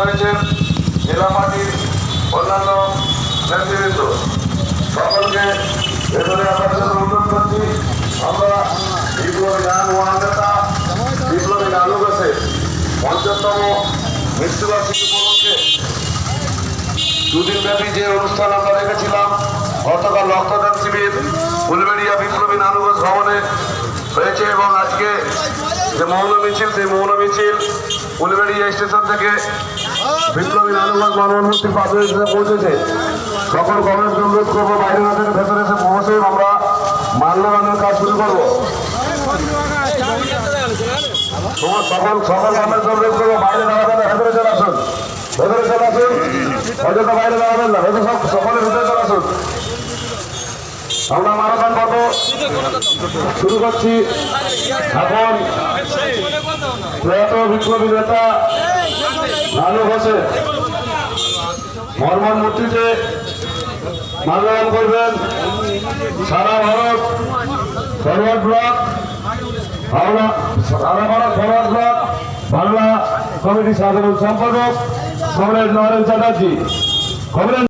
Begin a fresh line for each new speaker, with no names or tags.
রয়েছেন জেলা পার্টির অন্যান্য নেতৃবৃন্দ। সকলকে ভেতরে আসার জন্য অনুরোধ করছি, আমরা বিপ্লবী গান মহানেতা, বিপ্লবী লালু গাছের পঞ্চাশতম মৃত্যুবার্ষিকী উপলক্ষে দুদিন ব্যাপী যে অনুষ্ঠান আমরা রেখেছিলাম, গতকাল রক্তদান শিবির, ফুলবেড়িয়া বিপ্লবী নানুগঞ্জ ভবনে হয়েছে এবং আজকে যে মৌন মিছিল, সেই মৌন মিছিল ফুলবেড়িয়া স্টেশন থেকে বিপ্লবী নানুগঞ্জ মানবমূর্তির পাশে এসে পৌঁছেছে সকল কমেন্ট অনুরোধ করব বাইরে না ভেতরে এসে পৌঁছে আমরা মাল্যবানের কাজ শুরু করব। তোমার সকল সকল কমেন্ট অনুরোধ করব বাইরে দাঁড়াবে না ভেতরে চলে আসুন। ভেতরে চলে আসুন। বাইরে দাঁড়াবেন না সব সকলের ভিতরে চলে আসুন। আমরা মারাথন পর্ব শুরু করছি। এখন প্রয়াত বিপ্লবী নেতা ঘোষের মর্মন মূর্তিতে মাল্যদান করবেন সারা ভারত ফরওয়ার্ড ব্লক, হাওড়া, সারা Bharat forward bloc, Bangla committee সাধারণ সম্পাদক কমরেড নরেন চ্যাটার্জি। কমরেড